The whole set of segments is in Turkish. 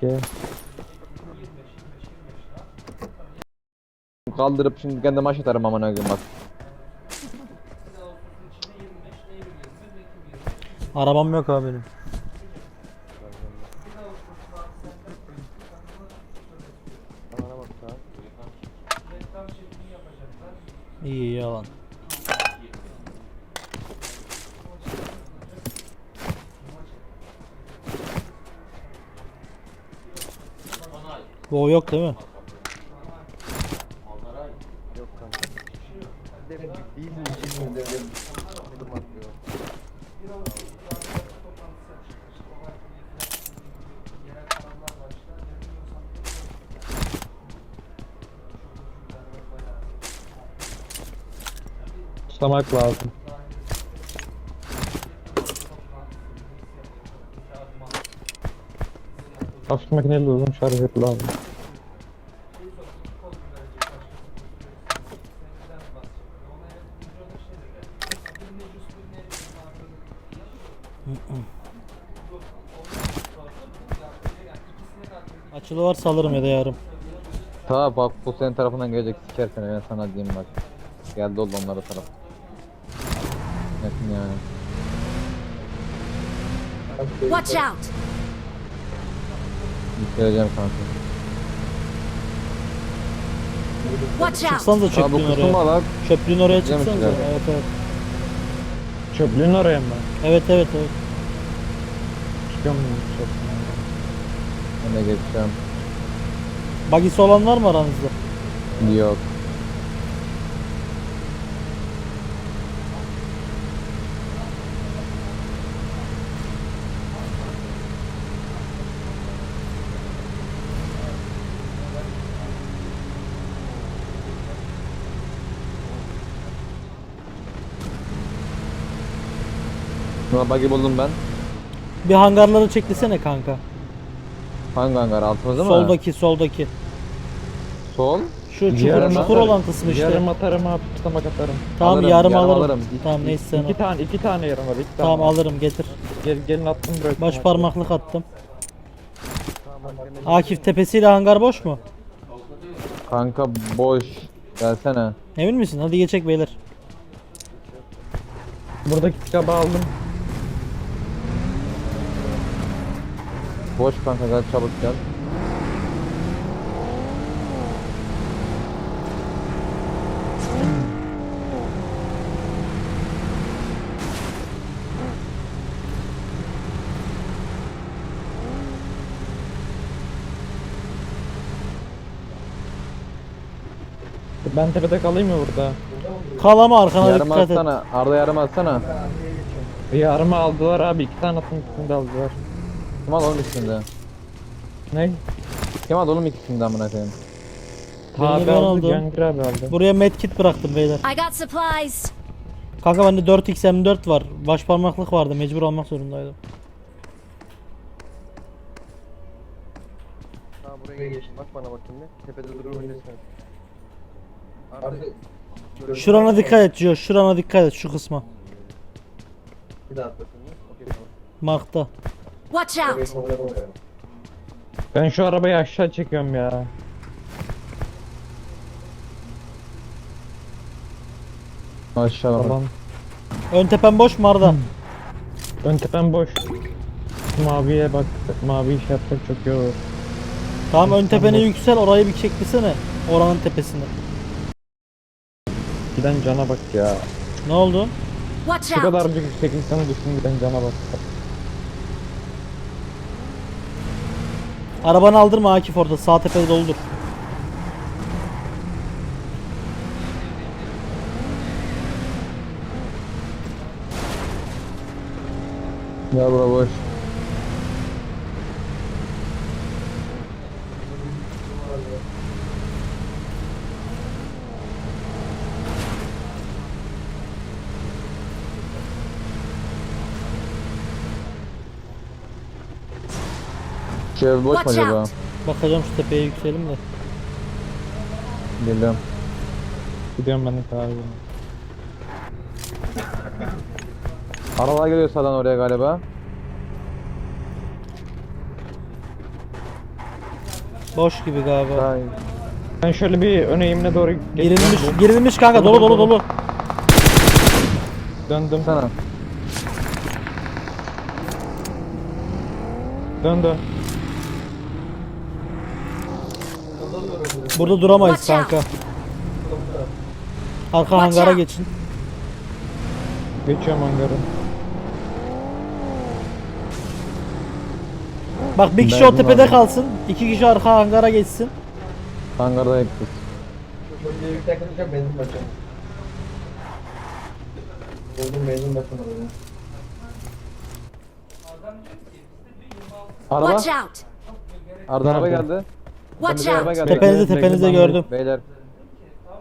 peki? Kaldırıp şimdi kendi maç atarım amına koyayım bak. Arabam yok abi benim. Bu yok değil mi? Tutamak lazım. Hafif makineli uzun şarjı lazım. Açılı varsa alırım ya da yarım. Ta bak bu senin tarafından gelecek siker seni ben sana diyeyim bak. Geldi oldu onlara taraf. Yakın yani. Watch out! Yükseleceğim kanka. Watch out! Çıksanıza Aa bu çöplüğün kısım oraya. Çöplüğün oraya mi çıksanıza. Evet evet. Çöplüğün oraya mı ben? Evet evet evet. Çıkıyorum çöplüğün. Ben de geçeceğim. Bagisi olan var mı aranızda? Yok. Buna buggy buldum ben. Bir hangarları çeklisene kanka. Hangi hangar? Altımızda mı? Soldaki soldaki. Sol. Şu çukur, Yarım çukur atarım. olan kısmı işte. Yarım atarım abi tutamak atarım. tamam alırım, yarım, yarım alırım. alırım. Tamam neyse sen al. İki tane iki tane yarım var. iki Tamam tane. alırım getir. Gel, gelin attım bırakın. Baş parmaklık attım. Akif tepesiyle hangar boş mu? Kanka boş. Gelsene. Emin misin? Hadi geçek beyler. Buradaki kitabı aldım. Boş kanka gel çabuk gel. Ben tepede kalayım mı burada? Kal ama arkana Yarım dikkat et. atsana. Arda yarım atsana. Yarımı aldılar abi. iki tane attım ikisini de aldılar. Kim al oğlum ikisinde? Ne? Kim al oğlum ikisinde amına koyayım? Ben aldı. aldım. Cangir abi aldı. Buraya medkit bıraktım beyler. I got supplies! Kanka bende 4x M4 var. Baş parmaklık vardı. Mecbur almak zorundaydım. Ha buraya geç. Bak bana bakayım bir. Tepede durur oynasın. Abi Şurana dikkat et Josh. Şurana dikkat et şu kısma. bir daha atlasın? Okey tamam. Markta. Watch out! Ben şu arabayı aşağı çekiyorum ya. Aşağı bak. Tamam. Ön tepen boş mu Arda? Ön tepem boş. Şu Maviye bak. Mavi iş yapsak çok iyi olur. Tamam ön tepene yüksel orayı bir çeklisene. Oranın tepesine. Giden cana bak ya. Ne oldu? Watch Şu out! kadarcık yükseklikten düştüm giden cana bak. Arabanı aldırma Akif orada. Sağ tepede doludur. Ya bura boş. Ev boş mu Watch acaba? out. Bakacağım şu tepeye yükselim de. Geliyorum. Gidiyorum ben de abi. Arabalar geliyor sağdan oraya galiba. Boş gibi galiba. İyi. Ben şöyle bir ön eğimine doğru Girilmiş, girilmiş kanka dolu dolu dolu. Döndüm. Sana. Dön Burada duramayız Watch out. kanka. Arka Watch hangara out. geçin. Geçiyorum hangarı. Bak bir kişi Ben o tepede bunlardan- kalsın. iki kişi arka hangara geçsin. Hangarda ektik. Şöyle bir benzin basacağım. Buldum benzin. Araba. Watch out! Arda araba Nerede? geldi. Watch out! tepenizde ben gördüm. Beyler.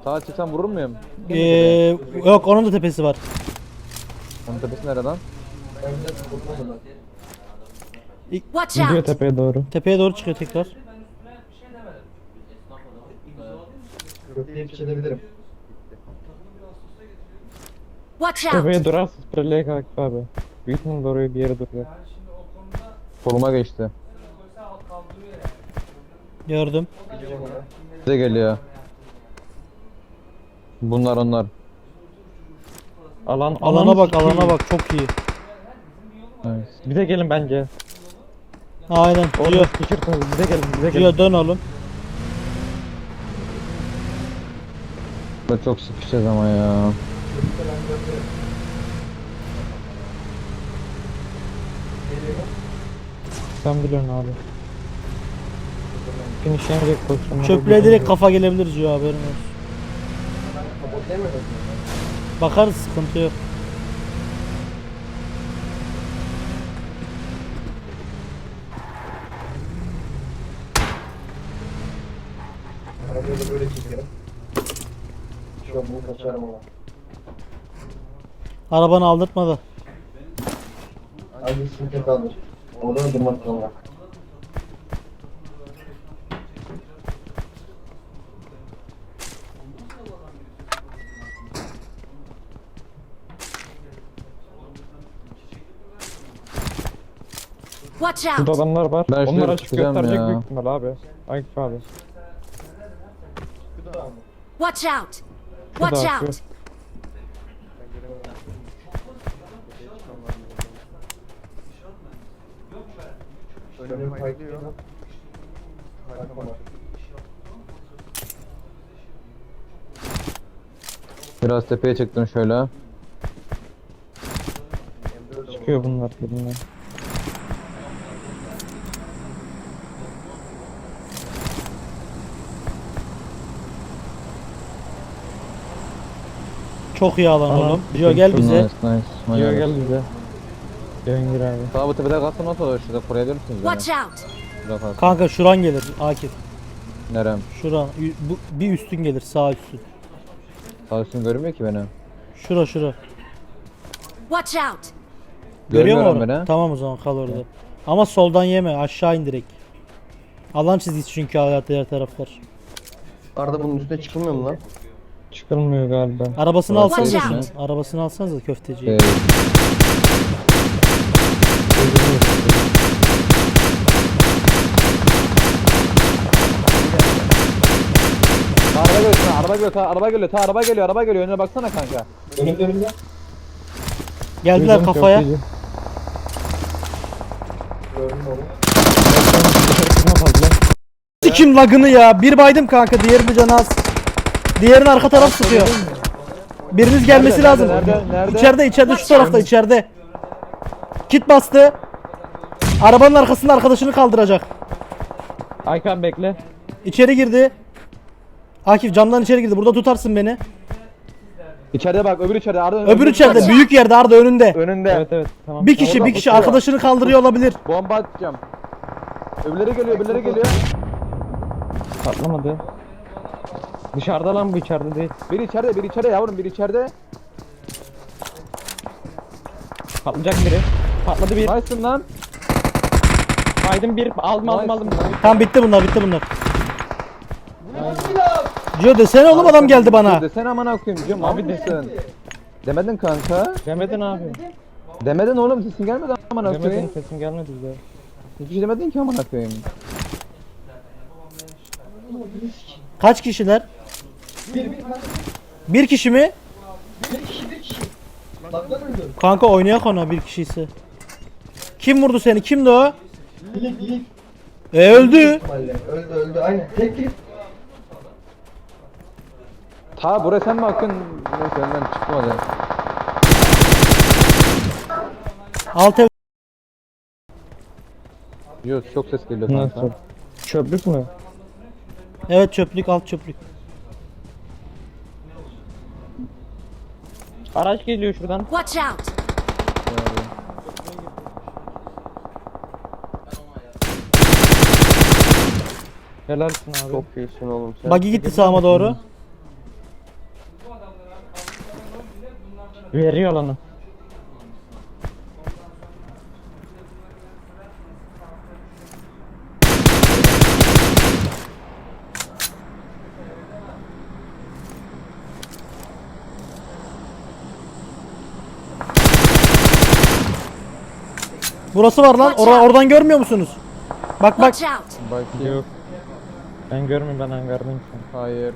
Sağa çıksam vurur muyum? Ee, yok onun da tepesi var. Onun tepesi nerede lan? Ben bir de kurtulmadım ben. Watch Gidiyor out! tepeye doğru. Tepeye doğru çıkıyor tekrar. Watch out! Tepeye durarsa spreleye kalktı abi. Büyük ihtimalle doğru bir yere duruyor. Soluma geçti. Gördüm. Bize geliyor. Bunlar onlar. Alan, Alana bak alana bak çok iyi. Evet. Bize gelin bence. Aynen. Orada Gio, sıkışırsınız. Bize gelin. Bize gelin. Gio dön oğlum. Burada çok sıkışacağız ama ya. Sen biliyorsun abi. Finish yemeyecek pozisyonda. Çöplüğe direkt kafa gelebilir Gio haberin olsun. Bakarız sıkıntı yok. Arabayı da böyle çekerim. Şu an bunu kaçarım ama. Arabanı aldırtma da. Hadi sıkıntı kaldır. Oradan durmak zorunda. Watch Burada out! adamlar var. Ben şuraya Onlar açık çıkacağım gösterecek ya. büyük ihtimal abi. Akif abi. Watch out! Şurada Watch akıyor. out! Önümü paykıyor. Arkama. Biraz tepeye çıktım şöyle. Çıkıyor bunlar bunlar. Çok iyi alan Tamam. oğlum. Gio gel bize. Nice nice. Manyak. gel bize. Yön gir abi. Sağ bu tepede kalsın nasıl olur şurada misiniz beni? Watch out! Şurada kalsın. Kanka şuran gelir Akif. Nerem? Şuran. Y- Bu, bir üstün gelir sağ üstün. Sağ üstüm görmüyor ki beni. Şura şura. Watch out! Görüyor mu Görmüyorum beni. Tamam o zaman kal orada. Ama soldan yeme aşağı in direkt. Alan çizgisi çünkü hayat diğer taraflar. Arada bunun üstüne çıkılmıyor mu lan? Çıkılmıyor galiba. Arabasını Watch alsanıza out. Arabasını alsanıza köfteciyi. Ee, Ta araba geliyor, ta araba geliyor, ta araba geliyor, ta araba geliyor, araba geliyor. Önüne baksana kanka. Önümde önümde. Geldiler Duydum, kafaya. fazla. Sikim lagını ya. Bir baydım kanka diğerini canı az. Diğerini arka taraf sıkıyor. Biriniz gelmesi Nerede, lazım. nerede, nerede? İçeride içeride şu tarafta içeride. Kit bastı. Arabanın arkasında arkadaşını kaldıracak. Aykan bekle. İçeri girdi. Akif camdan içeri girdi. Burada tutarsın beni. İçeride bak, öbür içeride. Arda Öbür içeride büyük yerde Arda önünde. Önünde. Evet evet tamam. Bir kişi bir kişi arkadaşını kaldırıyor olabilir. Bomba atacağım. Öbürleri geliyor, öbürleri geliyor. Patlamadı. Dışarıda lan bu içeride değil. Biri içeride, biri içeride yavrum, biri içeride. Patlayacak biri. Patladı bir. Nice'ın lan. Aydın bir. Aldım aldım aldım. Tamam bitti bunlar bitti bunlar. Cio desene oğlum adam geldi bana. Desene aman koyayım. Diyorum abi desin. Demedin kanka. Demedin abi. Demedin oğlum sesin gelmedi aman Demedin koyayım. sesim gelmedi bize. Hiçbir şey demedin ki aman koyayım. Kaç kişiler? Bir bir kanka. Bir kişi mi? Bir kişi bir kişi. Kanka oynayak ona bir kişiyse. Kim vurdu seni? Kimdi o? Dilek dilek. E öldü. Öldü öldü aynen. Tek tek. Ta buraya sen mi Akın? Neyse önden çıkmadı. Alt ev. Yok çok ses geliyor kanka. Çöplük mü? Evet çöplük alt çöplük. Araç geliyor şuradan. Watch out! Helalsin abi. Çok iyisin oğlum sen. Buggy gitti sağıma doğru. Veriyor alanı. Burası var lan. Out. oradan görmüyor musunuz? Bak bak. Watch out! Bakayım. Yok. Ben görmüyorum ben hangardayım. Hayır.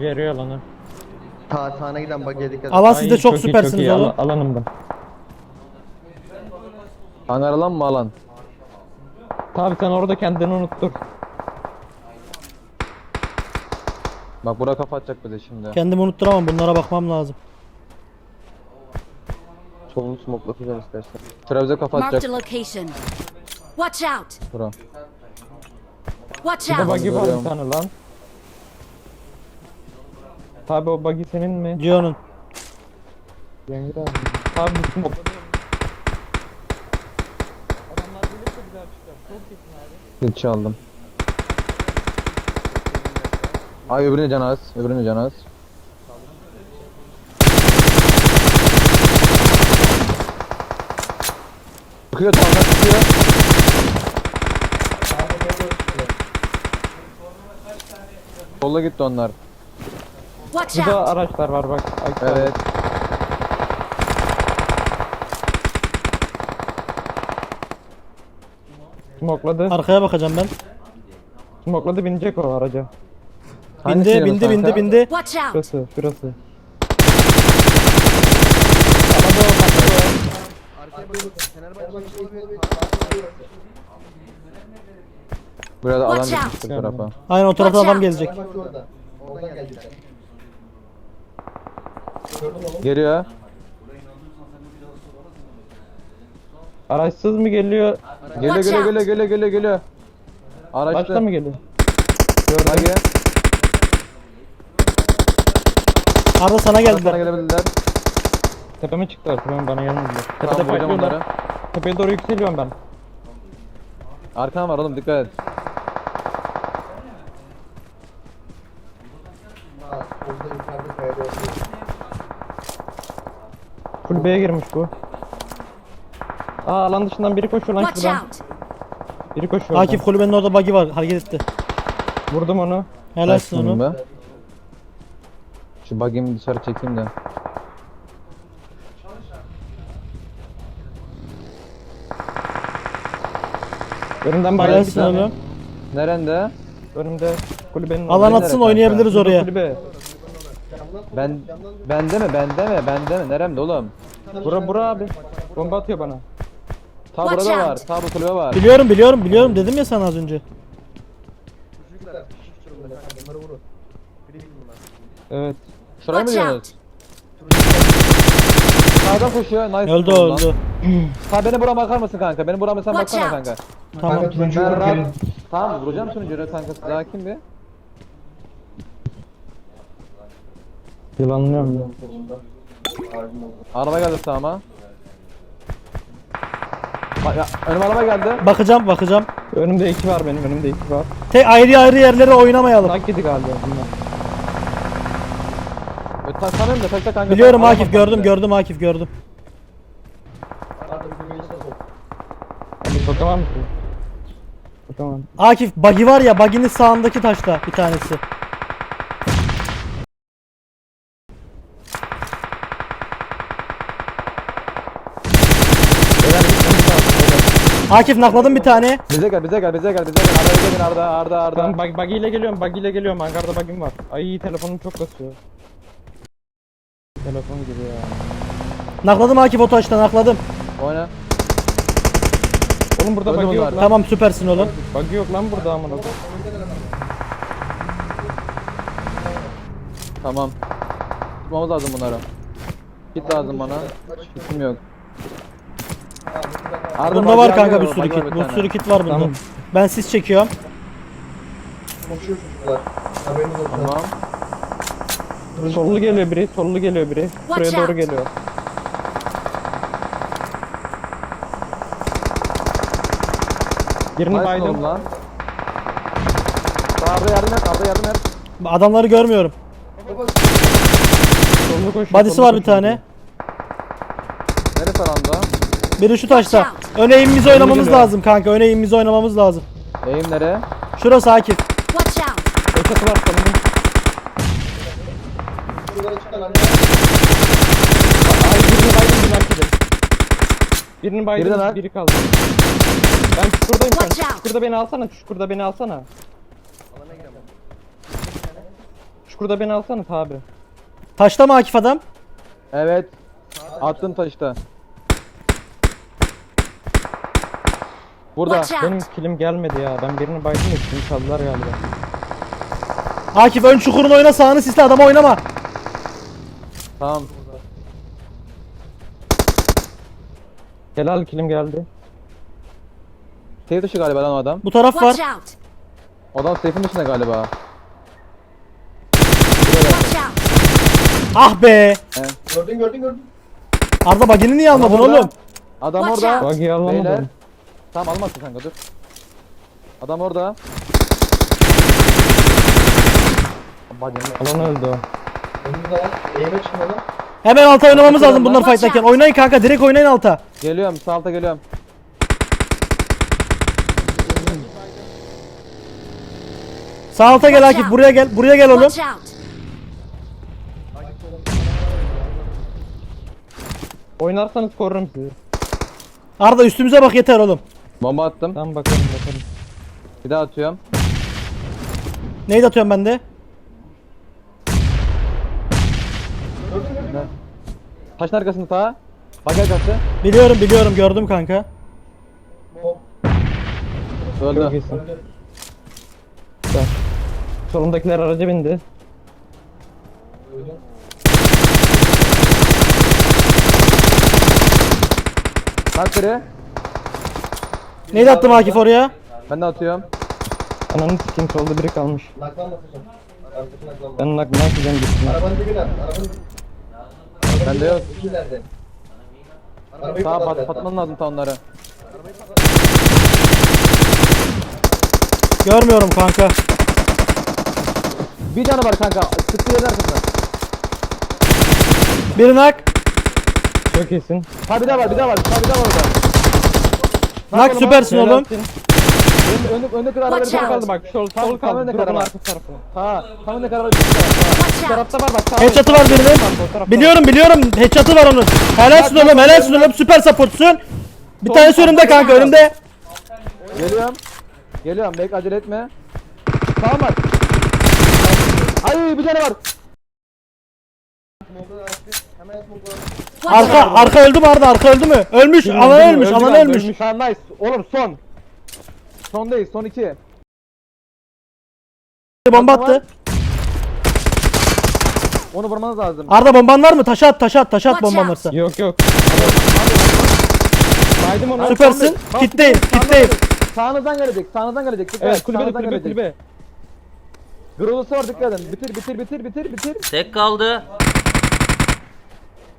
Veriyor alanı. Ta tane giden bak yedik. Allah siz de Ay, çok iyi, süpersiniz iyi. oğlum. Al- alanımda. Hangar alan mı alan? Tabi sen orada kendini unuttur. Bak bura kafa atacak bize şimdi. Kendimi unutturamam. Bunlara bakmam lazım. Solunu smoklatacağım istersen. Trabzon kafa Marked a atacak. location. Watch out! Bura. Watch Bir de out! buggy var görüyorum. bir tane lan. Tabi o buggy senin mi? Gio'nun. Cengiz abi. Tabi bu smoke. Hiç çaldım. Ay öbürüne can az. Öbürüne can az. Çıkıyor tamam çıkıyor. Sola gitti onlar. Watch Burada out! araçlar var bak. Ay, Evet. Smokeladı. Arkaya bakacağım ben. Smokeladı binecek o araca. Bindi yanı bindi bindi kanka? bindi. Watch out! Şurası şurası. Buraya da alan Watch out. gitmiş bu tarafa. Aynen o tarafta Watch adam out. gelecek. Bak orada. Oradan geldi. Gördün oğlum. Geliyor. Araçsız mı geliyor? Geliyor Watch geliyor out. geliyor geliyor geliyor geliyor. Araçta. Başta mı geliyor? Hadi. Arda sana Sana geldiler. gelebilirler. Tepeme çıktılar. Tepeme bana gelmediler. Tepede Tamam vuracağım fightlıyorlar. onları. Tepeye doğru yükseliyorum ben. Arkan var oğlum dikkat et. Full B'ye girmiş bu. Aa alan dışından biri koşuyor lan Watch şuradan. out! Biri koşuyor. Akif kulübenin orada buggy var. Hareket etti. Vurdum onu. Helalsin Kaçtım onu. Şu bug'imi dışarı çekeyim de. Önümden bayağı bir Helalsin tane. oğlum. Nerede? Önümde kulübenin Alan atsın kanka? oynayabiliriz oraya. Kulübe. Ben bende mi bende mi bende mi neremde oğlum? Bura bura abi. Bomba atıyor bana. Ta Watch burada var. Ta bu kulübe var. Biliyorum biliyorum biliyorum dedim ya sana az önce. Evet. Şuraya mı Watch diyorsunuz? Sağdan koşuyor. Nice. Öldü vurdun lan. öldü. Ha beni burama bakar mısın kanka? Beni burama sen Watch baksana out. kanka. Tamam. Kanka turuncu Ben rahat. Tamam vuracağım sunucuya kanka. Sakin bir. Yılanlıyorum ya. Araba geldi sağıma. Bak ya önüme araba geldi. Bakacağım bakacağım. Önümde iki var benim önümde iki var. Tek ayrı ayrı yerlere oynamayalım. Tak yedi galiba bunlar. Ö, tak sanırım da tak tak kanka. Biliyorum Akif gördüm gördüm Akif gördüm. Sokamam ki. Sokamam. Akif buggy var ya buggy'nin sağındaki taşta bir tanesi. Akif nakladım bir tane. Bize gel bize gel bize gel bize gel. Arda bize gel Arda Arda Arda. Ben bug, buggy ile geliyorum, buggy ile geliyorum. Hangarda bug'im var. Ay telefonum çok kasıyor. Telefon gibi ya. Nakladım Akif o taştan nakladım. Oyna. Oğlum burada Öldü buggy yok bunlar. lan. Tamam süpersin oğlum. Buggy yok lan burada amına koyayım. Tamam. Tutmamız lazım bunları. Kit lazım bana. Kitim yok. Arda Bunda var kanka bir sürü var kit. bir tane. sürü kit var bunda. Tamam. Ben sis çekiyorum. Tamam. Sollu geliyor biri, sollu geliyor biri. Buraya doğru geliyor. Birini baydım. lan. Arda yardım et Arda yardım et. Adamları görmüyorum. Sollu koşuyor. Badisi sollu var bir koşuyor. tane. Neresi alanda? Biri şu taşta. Öne eğimimizi oynamamız geliyor. lazım kanka. Öne eğimimizi oynamamız lazım. Eğim nere? Şurası Akif. Watch out! Var. Ay birini baydım bir belki de. Birini baydım al. biri kaldı. Ben çukurdayım şu an. Çukurda beni alsana. Çukurda beni alsana. Çukurda beni alsana tabi. Taşta mı Akif adam? Evet. Attım taşta. Burada. Benim kilim gelmedi ya. Ben birini baydım da kilimi çaldılar galiba. Akif ön çukurun oyna sağını sisle adama oynama. Tamam. Helal kilim geldi. Safe dışı galiba lan o adam. Bu taraf Watch var. out! O adam safe'in dışında galiba. Watch out! Ah be. Gördün gördün gördün. Arda bagini niye almadın orada. oğlum? Adam Watch orada. out. Buggy'i Beyler. alamadım. Tamam almazsın kanka dur. Adam orada. Alan öldü o. Eğime çıkmadan. Hemen alta oynamamız lazım bunlar fightlarken. Oynayın kanka direkt oynayın alta. Geliyorum sağ alta geliyorum. Sağ alta gel Akif buraya gel. Buraya gel oğlum. Watch out! Oynarsanız korurum sizi. Arda üstümüze bak yeter oğlum. Bomba attım. Tamam bakalım bakalım. Bir daha atıyorum. Neyi atıyorum ben de? Taşın arkasında sağa. Bagaj attı. Biliyorum biliyorum gördüm kanka. Öldü. iyisin. Güzel. Solundakiler araca bindi. Öldüm. Kaç biri? Neyi attım Akif oraya? Ben de atıyorum. Ananı sikeyim solda biri kalmış. Naklanma. Ben nak yiyeceğim gitsin. Arabanın dibine at. Arabanın Bende yok. İkilerde. Arabayı Sağa patlat pat patman lazım ta onları. Görmüyorum kanka. Bir canı var kanka. Sıktı yerin arkasında. Bir nak. Çok iyisin. Ha bir daha var bir daha var. Ha bir daha var orada. Nak süpersin oğlum. Önde, önde kır arabayı Watch Sol out. kaldı bak. Sol, sol tam Drop'un kara var. Ha tam önde kır arabayı. Bir tarafta var bak. Headshot'ı var birinin. Biliyorum biliyorum. Headshot'ı var onun. Helalsin oğlum helalsin oğlum. Süper supportsun. Bir tanesi önümde kanka önümde. Geliyorum. Geliyorum. Bek acele etme. Tamam var. Ay bir tane var. Arka arka öldü mü Arda arka öldü mü? Ölmüş. Alan mü? ölmüş. Alan ölmüş. Nice. Oğlum son. Son değil son iki. Bomba attı. Onu vurmanız lazım. Arda bomban var mı? Taşa at taşa at taşa at Watch bomban out. varsa. Yok yok. Baydım onu. Süpersin. Tamam, Kitleyim sağınızdan kitleyim. gelecek. Sağınızdan gelecek. Sağınızdan gelecek. Dikkat Evet et, kulübede sağınızdan kulübe gelecek. kulübe. Grolusu var dikkat edin. Bitir bitir bitir bitir bitir. Tek kaldı.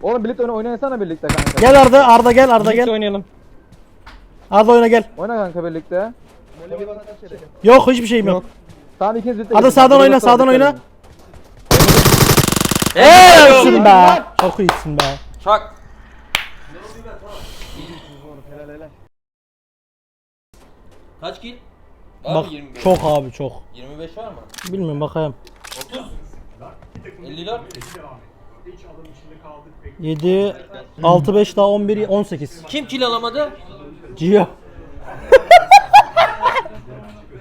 Oğlum birlikte oyna oynasana birlikte kanka. Gel Arda Arda gel Arda Birlikte gel. oynayalım. Arda oyna gel. Oyna kanka birlikte. Yok hiçbir şeyim yok. Tamam ikiniz birlikte. Hadi sağdan oyna, sağdan oyna. edin. Helalsin be. Çok iyisin be. Çak. Kaç kill? Var Bak mı 25? çok abi çok. 25 var mı? Bilmiyorum bakayım. 30? 54? 7 6 5 daha 11 18. Kim kill alamadı? Cio.